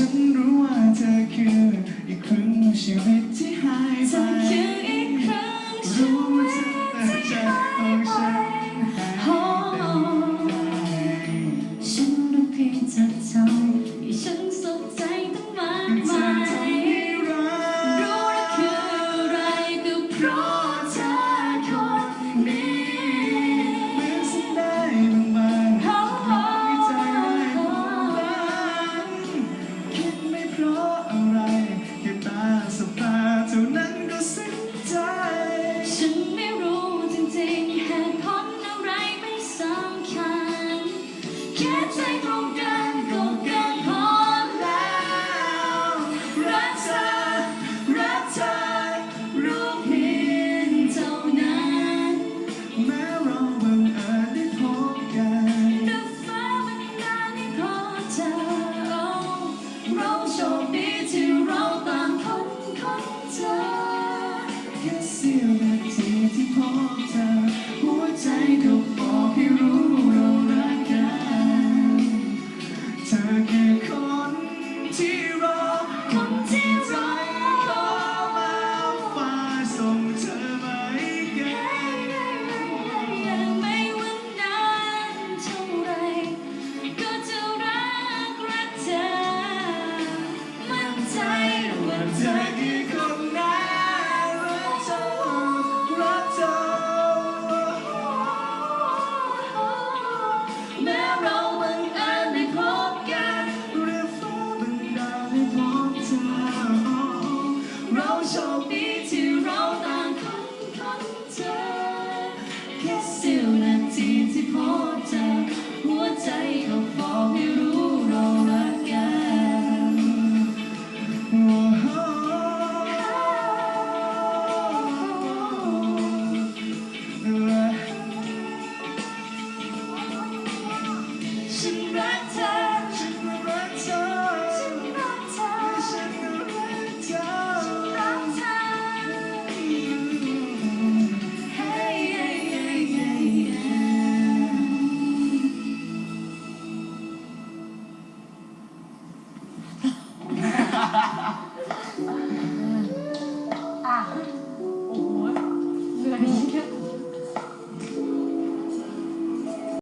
ฉันรู้ว่าเธอคืออีกครึ่งชีวิตที่หายไปรู้ว่าเธอแต่ใจของที่หายไปฉันรู้เพียงเธอเท่าที่ฉันสนใจตั้งมากมายรู้ว่าคืออะไรก็เพราะ